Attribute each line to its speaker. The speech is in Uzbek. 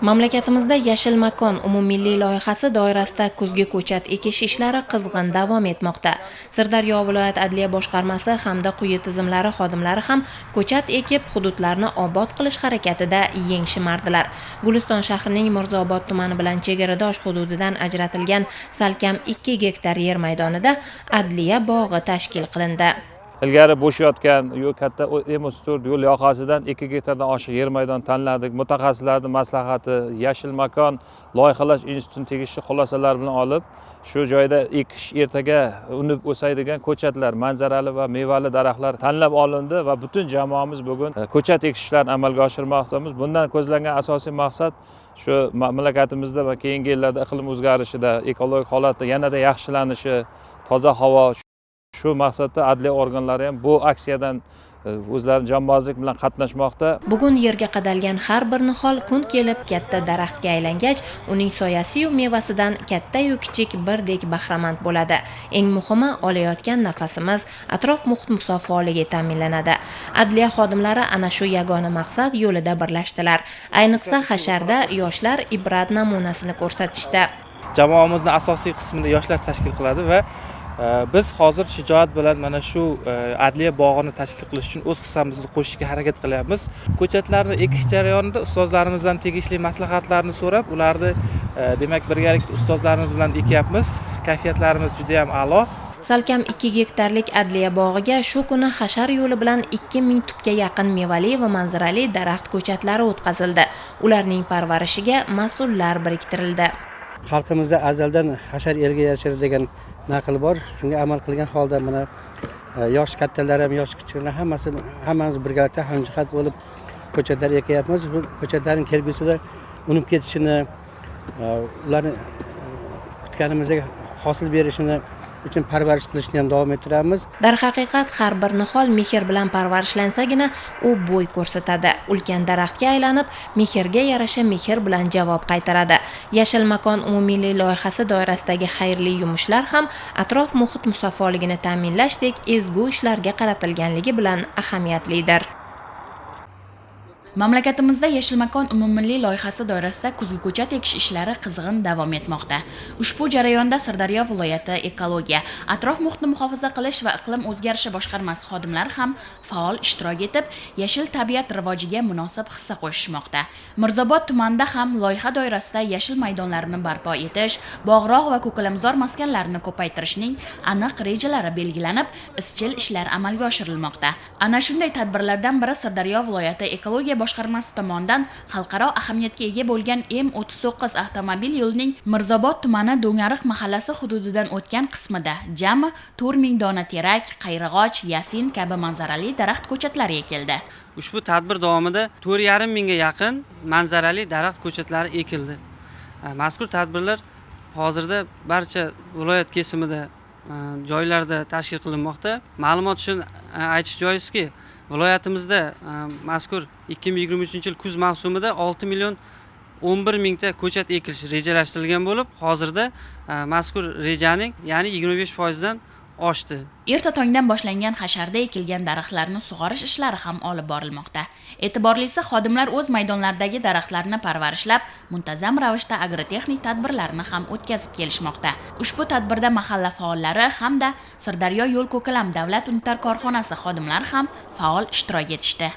Speaker 1: mamlakatimizda yashil makon umummilliy loyihasi doirasida kuzgi ko'chat ekish ishlari qizg'in davom etmoqda. Sirdaryo viloyat adliya boshqarmasi hamda quyi tizimlari xodimlari ham ko'chat ekib hududlarni obod qilish harakatida yeng shimardilar guliston shahrining mirzobod tumani bilan chegaradosh hududidan ajratilgan salkam 2 gektar yer maydonida adliya bog'i tashkil qilindi.
Speaker 2: Ilgari bo'shayotgan yo'l katta emos to'rt yo'l yoqasidan ikki gektardan oshiq yer maydon tanladik. Mutaxassislarni maslahati yashil makon loyihalash institutining tegishli xulosalari bilan olib shu joyda ekish ertaga unib o'saydigan ko'chatlar manzarali va mevali daraxtlar tanlab olindi va butun jamoamiz bugun e, ko'chat ekish ishlarini amalga oshirmoqdamiz. Bundan ko'zlangan asosiy maqsad shu mamlakatimizda va keyingi yillarda iqlim o'zgarishida ekologik holatni yanada yaxshilanishi toza havo shu maqsadda adliya organlari ham bu aksiyadan e, o'zlarini jonbozlik bilan qatnashmoqda.
Speaker 1: Bugun yerga qadalgan har bir nihol kun kelib katta daraxtga aylangach uning soyasiyu mevasidan kattayu kichik birdek bahramand bo'ladi. Eng muhimi olayotgan nafasimiz atrof muhit musaffoligi ta'minlanadi. Adliya xodimlari ana shu yagona maqsad yo'lida birlashdilar. Ayniqsa hasharda yoshlar ibrat namunasini ko'rsatishdi.
Speaker 3: Jamoamizni asosiy qismini yoshlar tashkil qiladi va biz hozir shijoat bilan mana shu e, adliya bog'ini tashkil qilish uchun o'z hissamizni qo'shishga harakat qilyapmiz. Ko'chatlarni ekish jarayonida ustozlarimizdan tegishli maslahatlarni so'rab ularni e, demak birgalikda ustozlarimiz bilan ekyapmiz. Kayfiyatlarimiz juda yam a'lo.
Speaker 1: Salkam ikki gektarlik adliya bog'iga shu kuni hashar yo'li bilan ikki ming tubga yaqin mevali va manzarali daraxt ko'chatlari o'tkazildi. Ularning parvarishiga mas'ullar biriktirildi.
Speaker 4: Xalqimizda azaldan hashar elga yashir degan naql bor. Shunga amal qilgan holda mana e, yosh kattalar ham yosh kichiklar hammasi hammamiz birgalikda hamjihat bo'lib ko'chatlar ekyapmiz bu ko'chatlarni kelgusida unib ketishini e, ularni e, kutganimizdek hosil berishini uchun parvarish qilishni ham davom ettiramiz.
Speaker 1: Darhaqiqat har bir nihol mehr bilan parvarishlansagina u bo'y ko'rsatadi. Ulkan daraxtga aylanib mehrga yarasha mehr bilan javob qaytaradi. Yashil makon umummilliy loyihasi doirasidagi xayrli yumushlar ham atrof muhit musaffoligini ta'minlashdek ezgu ishlarga qaratilganligi bilan ahamiyatlidir.
Speaker 5: Mamlakatimizda yashil makon umummilliy loyihasi doirasida kuzgi ko'cha tekish ishlari qizg'in davom etmoqda. Ushbu jarayonda sirdaryo viloyati ekologiya atrof muhitni muhofaza qilish va iqlim o'zgarishi boshqarmasi xodimlari ham faol ishtirok etib yashil tabiat rivojiga munosib hissa qo'shishmoqda. Mirzobod tumanida ham loyiha doirasida yashil maydonlarni barpo etish bog'roq va ko'kalamzor maskanlarni ko'paytirishning aniq rejalari belgilanib izchil ishlar amalga oshirilmoqda. Ana shunday tadbirlardan biri sirdaryo viloyati ekologiya boshqarmasi tomonidan xalqaro ahamiyatga ega bo'lgan m o'ttiz to'qqiz avtomobil yo'lining mirzobod tumani do'ngariq mahallasi hududidan o'tgan qismida jami to'rt ming dona terak qayrag'och yasin kabi manzarali daraxt ko'chatlari ekildi
Speaker 6: ushbu tadbir davomida to'rt yarim mingga yaqin manzarali daraxt ko'chatlari ekildi. Mazkur tadbirlar hozirda barcha viloyat kesimida Э, joylarda tashkil qilinmoqda. Ma'lumot uchun e, aytish joizki viloyatimizda e, mazkur ikki ming yigirma uchinchi yil kuz mavsumida olti million o'n bir mingta ko'chat ekilishi rejalashtirilgan bo'lib hozirda e, mazkur rejaning ya'ni yigirma besh foizdan oshdi.
Speaker 5: Erta tongdan boshlangan hasharda ekilgan daraxtlarni sug'orish ishlari ham olib borilmoqda. E'tiborlisi xodimlar o'z maydonlaridagi daraxtlarni parvarishlab muntazam ravishda agrotexnik tadbirlarni ham o'tkazib kelishmoqda. Ushbu tadbirda mahalla faollari hamda sirdaryo yo'l ko'kalam davlat unitar korxonasi xodimlari ham faol ishtirok etishdi.